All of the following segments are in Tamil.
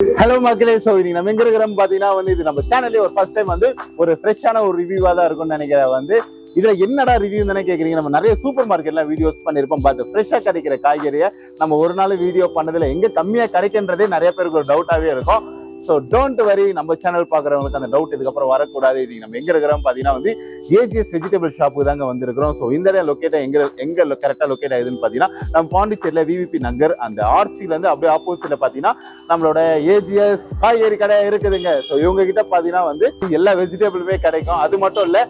ஹலோ மக்களே. ஸோ இன்னைக்கு நம்ம எங்க இருக்கிறோம் பாத்தீங்கன்னா வந்து இது நம்ம சேனல்லே ஒரு ஃபர்ஸ்ட் டைம் வந்து ஒரு ஃப்ரெஷ்ஷான ஒரு ரிவியூவா தான் இருக்கும்னு நினைக்கிறேன். வந்து இதுல என்னடா ரிவ்யூ தானே கேக்குறீங்க? நம்ம நிறைய சூப்பர் மார்க்கெட்ல வீடியோஸ் பண்ணிருப்போம் பட் ஃப்ரெஷ்ஷா கிடைக்கிற காய்கறியை நம்ம ஒரு நாள் வீடியோ பண்ணதுல எங்க கம்மியா கிடைக்கின்றதே நிறைய பேருக்கு ஒரு டவுட்டாவே இருக்கும். ஸோ டோன்ட் வரி நம்ம சேனல் பார்க்குறவங்களுக்கு அந்த டவுட் இதுக்கப்புறம் வரக்கூடாது. நீங்கள் நம்ம எங்கே இருக்கிறோம் பார்த்தீங்கன்னா வந்து ஏஜிஎஸ் வெஜிடபிள் ஷாப்புக்கு தாங்க வந்திருக்கிறோம். ஸோ இந்த இடம் லொக்கேட்டாக எங்கே எங்கே கரெக்டாக லொக்கேட் ஆகுதுன்னு பார்த்தீங்கன்னா நம்ம பாண்டிச்சேரியில் விவிபி நகர் அந்த ஆர்ச்சிலேருந்து அப்படியே ஆப்போசிட்ல பார்த்தீங்கன்னா நம்மளோட ஏஜிஎஸ் காய்கறி கடை இருக்குதுங்க. ஸோ இவங்க கிட்ட பார்த்தீங்கன்னா வந்து எல்லா வெஜிடபிளுமே கிடைக்கும். அது மட்டும் இல்லை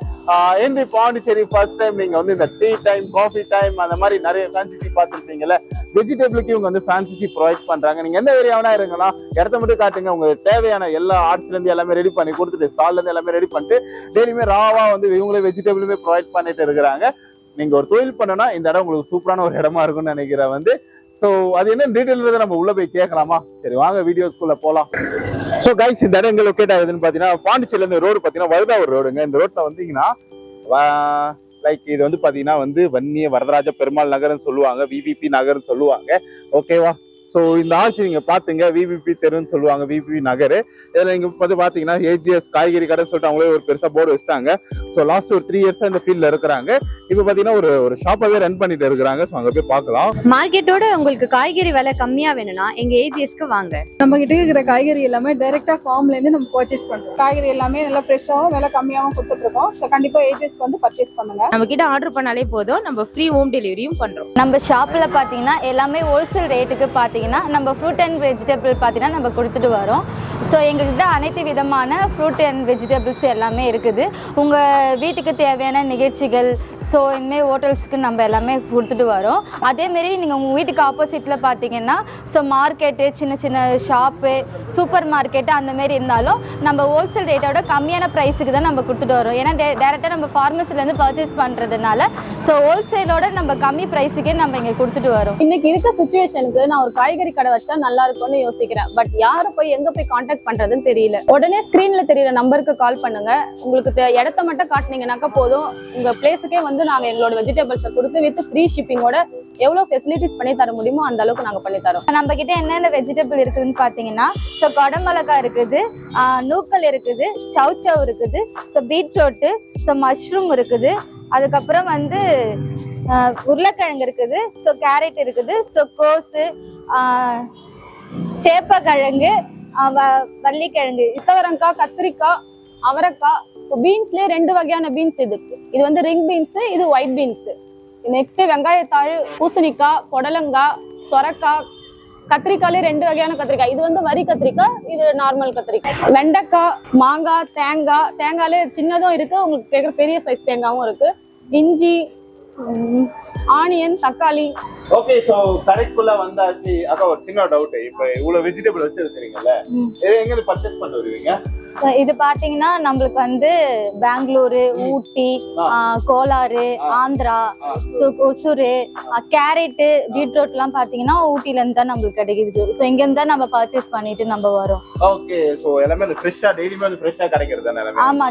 இந்த பாண்டிச்சேரி ஃபர்ஸ்ட் டைம் நீங்க வந்து இந்த டீ டைம் காஃபி டைம் அந்த மாதிரி நிறைய ஃபேன்சிசி பார்த்துருப்பீங்கல்ல? வெஜிடபிளுக்கு இவங்க வந்து ஃபேன்சிசி ப்ரொவைட் பண்றாங்க. நீங்க எந்த ஏரியாவனா இருங்களா இடத்த மட்டும் காட்டுங்க. உங்களுக்கு தேவையான எல்லா ஆர்ட்ஸ்ல இருந்து எல்லாமே ரெடி பண்ணி கொடுத்துட்டு ஸ்டால்ல இருந்து எல்லாமே ரெடி பண்ணிட்டு டெய்லியுமே ராவா வந்து இவங்களே வெஜிடபிளுமே ப்ரொவைட் பண்ணிட்டு இருக்கிறாங்க. நீங்க ஒரு தொழில் பண்ணனா இந்த இடம் உங்களுக்கு சூப்பரான ஒரு இடமா இருக்கும்னு நினைக்கிறேன் வந்து. ஸோ அது என்ன டீட்டெயில் நம்ம உள்ள போய் கேட்கலாமா? சரி வாங்க வீடியோஸ்குள்ள போலாம். ஸோ கைஸ் இந்த இடம் எங்க லொக்கேட் ஆகுதுன்னு பார்த்தீங்கன்னா பாண்டிச்சேரியில இருந்து ரோடு பார்த்தீங்கன்னா வருதாவூர் ரோடுங்க இந்த ரோட்ல வந்தீங்கன்னா லைக் இது வந்து பார்த்தீங்கன்னா வந்து வன்னிய வரதராஜ பெருமாள் நகர்னு சொல்லுவாங்க. விபிபி நகர்னு சொல்லுவாங்க. ஓகேவா ஸோ இந்த ஆட்சி நீங்க பாத்துங்க விபிபி தெருன்னு சொல்லுவாங்க. விபிபி நகர். இதுல நீங்க வந்து பாத்தீங்கன்னா ஏஜிஎஸ் காய்கறி கடைன்னு சொல்லிட்டு அவங்களே ஒரு பெருசா போர்டு வச்சுட்டாங்க. ஸோ லாஸ்ட் ஒரு த்ரீ இயர்ஸா இந்த ஃபீல்ட்ல இருக்கிறாங்க. இப்போ பாத்தீங்கன்னா ஒரு ஒரு ஷாப்பாவே ரன் பண்ணிட்டு இருக்கிறாங்க. ஸோ அங்க போய் பார்க்கலாம். மார்க்கெட்டோட உங்களுக்கு காய்கறி விலை கம்மியா வேணும்னா எங்க ஏஜிஎஸ்க்கு வாங்க. நம்ம கிட்ட இருக்கிற காய்கறி எல்லாமே டைரக்டா ஃபார்ம்ல இருந்து நம்ம பர்ச்சேஸ் பண்றோம். காய்கறி எல்லாமே நல்லா ஃப்ரெஷ்ஷாகவும் விலை கம்மியாகவும் கொடுத்துட்டு இருக்கோம். ஸோ கண்டிப்பா ஏஜெஸ்க்கு வந்து பர்ச்சேஸ் பண்ணுங்க. நம்ம கிட்ட ஆர்டர் பண்ணாலே போதும். நம்ம ஃப்ரீ ஹோம் டெலிவரியும் பண்றோம். நம்ம ஷாப்ல பாத்தீங்கன்னா எல்லாமே ஹோல்சேல் ரேட்டுக்கு பாத்தீங்கன்னா நம்ம ஃப்ரூட் அண்ட் வெஜிடபிள் பாத்தீங்கன்னா நம்ம கொடுத்துட்டு வரோம். ஸோ எங்ககிட்ட அனைத்து விதமான ஃப்ரூட் அண்ட் வெஜிடபிள்ஸ் எல்லாமே இருக்குது. உங்க வீட்டுக்கு தேவையான நிகழ்ச்சிகள் ஸோ இனிமேல் ஹோட்டல்ஸ்க்கு நம்ம எல்லாமே கொடுத்துட்டு வரோம். அதேமாரி நீங்கள் உங்கள் வீட்டுக்கு ஆப்போசிட்டில் பார்த்தீங்கன்னா ஸோ மார்க்கெட்டு சின்ன சின்ன ஷாப்பு சூப்பர் மார்க்கெட்டு அந்தமாரி இருந்தாலும் நம்ம ஹோல்சேல் ரேட்டோட கம்மியான ப்ரைஸுக்கு தான் நம்ம கொடுத்துட்டு வரோம். ஏன்னா டே டேரெக்டாக நம்ம ஃபார்மசிலேருந்து பர்ச்சேஸ் பண்ணுறதுனால ஸோ ஹோல்சேலோட நம்ம கம்மி ப்ரைஸுக்கே நம்ம இங்கே கொடுத்துட்டு வரோம். இன்றைக்கி இருக்க சுச்சுவேஷனுக்கு நான் ஒரு காய்கறி கடை வச்சா நல்லா இருக்கும்னு யோசிக்கிறேன். பட் யாரை போய் எங்கே போய் காண்டாக்ட் பண்ணுறதுன்னு தெரியல. உடனே ஸ்க்ரீனில் தெரியிற நம்பருக்கு கால் பண்ணுங்கள் உங்களுக்கு தே- இடத்த மட்டும் காட்டுனீங்கன்னாக்கா போதும். உங்க பிளேஸுக்கே வந்து நாங்க எங்களோட வெஜிடபிள்ஸை கொடுத்து வித் ஃப்ரீ ஷிப்பிங்கோட எவ்வளவு ஃபெசிலிட்டிஸ் பண்ணி தர முடியுமோ அந்த அளவுக்கு நாங்க பண்ணி தரோம். நம்ம கிட்ட என்னென்ன வெஜிடபிள் இருக்குதுன்னு பார்த்தீங்கன்னா ஸோ குடமிளகாய் இருக்குது நூக்கல் இருக்குது சவுச்சவ் இருக்குது ஸோ பீட்ரூட்டு ஸோ மஷ்ரூம் இருக்குது. அதுக்கப்புறம் வந்து உருளைக்கிழங்கு இருக்குது ஸோ கேரட் இருக்குது ஸோ கோஸு சேப்பக்கிழங்கு வள்ளிக்கிழங்கு. கொத்தவரங்காய் கத்திரிக்காய் அவரைக்காய் பீன்ஸ்லயே ரெண்டு வகையான பீன்ஸ் இதுக்கு இது வந்து ரிங் பீன்ஸ் இது ஒயிட் பீன்ஸ் நெக்ஸ்ட் வெங்காயத்தாள் பூசணிக்காய் புடலங்காய் சொரக்காய் கத்திரிக்காயிலே ரெண்டு வகையான கத்திரிக்காய். இது வந்து வரி கத்திரிக்காய் இது நார்மல் கத்திரிக்காய். வெண்டைக்காய் மாங்காய் தேங்காய். தேங்காயிலே சின்னதும் இருக்கு உங்களுக்கு கேட்குற பெரிய சைஸ் தேங்காயும் இருக்கு. இஞ்சி ஆனியன் தக்காளி. ஓகே சோ கடைக்குள்ள வந்தாச்சு. அதான் ஒரு சின்ன டவுட் இப்போ இவ்வளவு வெஜிடபிள் வச்சிருக்கீங்கல்ல எங்க இருந்து பர்ச்சேஸ் பண்ண வருவீங்க? இது பாத்தீங்கன்னா நம்மளுக்கு வந்து பெங்களூரு. ஊட்டி கோலாறு. ஆந்திரா ஒசூரு கேரட்டு பீட்ரூட் எல்லாம் பாத்தீங்கன்னா ஊட்டில இருந்து தான் நம்மளுக்கு கிடைக்குது. ஸோ இங்க இருந்து தான் நம்ம பர்ச்சேஸ் பண்ணிட்டு நம்ம வரோம். ஓகே சோ எல்லாமே அந்த ஃப்ரெஷ்ஷா டெய்லியுமே வந்து ஃப்ரெஷ்ஷா கிடைக்கிறது தானே எல்லாமே? ஆமா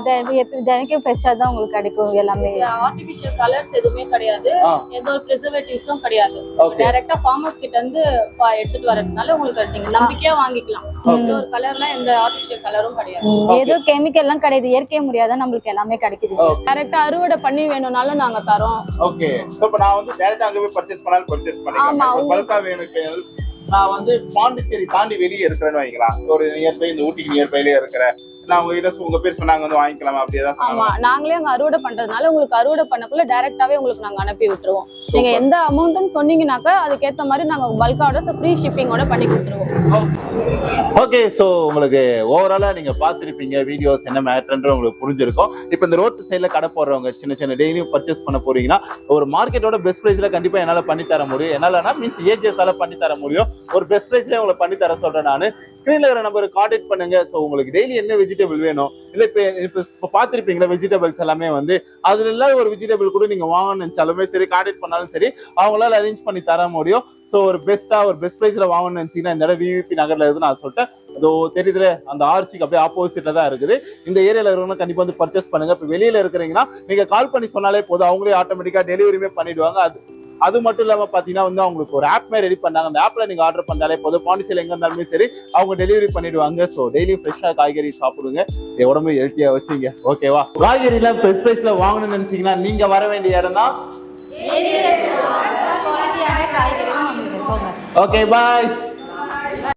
தினைக்கும் ஃப்ரெஷ்ஷா தான் உங்களுக்கு கிடைக்கும் எல்லாமே. ஆர்டிபிஷியல் கலர்ஸ் எதுவுமே கிடையாது. எந்த ஒரு ப்ரிசர்வேட்டிவ்ஸும் கிடையாது. டைரக்டா ஃபார்மர்ஸ் கிட்ட இருந்து ப- எடுத்துட்டு வரதுனால உங்களுக்கு நம்பிக்கையா வாங்கிக்கலாம். எந்த ஒரு கலர்ல எந்த ஆர்டிபிஷியல் கலரும் கிடையாது. ம், Okay. ஏதோ கெமிக்கல் எல்லாம் கிடையாது. இயற்கை முறையா தான் நம்மளுக்கு எல்லாமே கிடைக்குது. டைரக்டா அறுவடை பண்ணி வேணும்னாலும் நாங்க தரோம். ஓகே சோ இப்போ நான் வந்து டைரக்டா அங்க போய் பர்ச்சேஸ் பண்ணாலும் பர்ச்சேஸ் பண்ணிக்கலாம். பல்கா வேணும் நான் வந்து பாண்டிச்சேரி தாண்டி வெளியே இருக்கிறேன்னு வைக்கலாம் ஒரு நியர்பை இந்த ஊட்டிக்கு நியர்பைலயே இருக்கிறேன். நான் உங்ககிட்ட உங்க பேர் சொன்னாங்க வந்து வாங்கிக்கலாமா? அப்படி ஏதாவது ஆமா நாங்களே அங்க அறுவடை பண்றதுனால உங்களுக்கு அறுவடை பண்ணக்குள்ள டைரக்டாவே உங்களுக்கு நாங்க அனுப்பி விட்டுருவோம். நீங்க எந்த அமௌண்ட்னு சொன்னீங்கன்னாக்கா அதுக்கேத்த மாதிரி நாங்க பல்க் ஆர்டர்ஸ் ஃப்ரீ ஷிப்பிங்கோட பண்ணி கொடுத்துருவோம். ஓகே சோ உங்களுக்கு ஓவராலா நீங்க பார்த்திருப்பீங்க வீடியோஸ் என்ன மேட்டர்ன்ற உங்களுக்கு புரிஞ்சிருக்கும். இப்போ இந்த ரோட் சைடுல கடை போடுறவங்க சின்ன சின்ன டெய்லியும் பர்ச்சேஸ் பண்ண போறீங்கன்னா ஒரு மார்க்கெட்டோட பெஸ்ட் பிரைஸ்ல கண்டிப்பா என்னால பண்ணி தர முடியும். என்னாலனா மீன்ஸ் ஏஜிஎஸ்ஆல பண்ணி தர முடியும். ஒரு பெஸ்ட் பிரைஸ்ல உங்களுக்கு பண்ணி தர சொல்றேன் நான். ஸ்கிரீன்ல இருக்கிற நம்பர் கான்டாக்ட் பண்ணுங்க. சோ உங்களுக்கு டெய்லி என்ன வெஜிடபிள் வேணும். இல்ல இப்ப இப்ப பாத்திருப்பீங்களா வெஜிடபிள்ஸ் எல்லாமே வந்து அதுல இல்லாத ஒரு வெஜிடபிள் கூட நீங்க வாங்கணும்னு நினைச்சாலுமே சரி கான்டாக்ட் பண்ணாலும் சரி அவங்களால அரேஞ்ச் பண்ணி தர முடியும். ஸோ ஒரு பெஸ்ட்டாக ஒரு பெஸ்ட் பிரைஸ்ல வாங்கணும்னு நினைச்சீங்கன்னா இந்த இடம் விவிபி நகர்ல இருந்து நான் சொல்லிட்டேன். அதோ தெரியுதுல அந்த ஆர்ச்சிக்கு அப்படியே ஆப்போசிட்ல தான் இருக்குது. இந்த ஏரியால இருக்கிறவங்க கண்டிப்பா வந்து பர்ச்சேஸ் பண்ணுங்க. இப்போ வெளியில இருக்கிறீங்கன்னா நீங்க கால் பண்ணி சொன்னாலே போதும். அவங்களே ஆட்டோமேட்டிக்கா டெலிவரியுமே பண்ணிடுவாங்க. அது அது மட்டும் இல்லாம பாத்தீங்கன்னா வந்து அவங்களுக்கு ஒரு ஆப் மாதிரி ரெடி பண்ணாங்க. அந்த ஆப்ல நீங்க ஆர்டர் பண்ணாலே போதும். பாண்டிச்சேரி எங்க இருந்தாலுமே சரி அவங்க டெலிவரி பண்ணிடுவாங்க. ஸோ டெய்லி ஃப்ரெஷ்ஷா காய்கறி சாப்பிடுங்க. உடம்பு ஹெல்த்தியா வச்சுங்க. ஓகேவா காய்கறி எல்லாம் பெஸ்ட் பிரைஸ்ல வாங்கணும்னு நினைச்சீங்கன்னா நீங்க வர வேண்டிய இடம் தான் ஓகே பாய்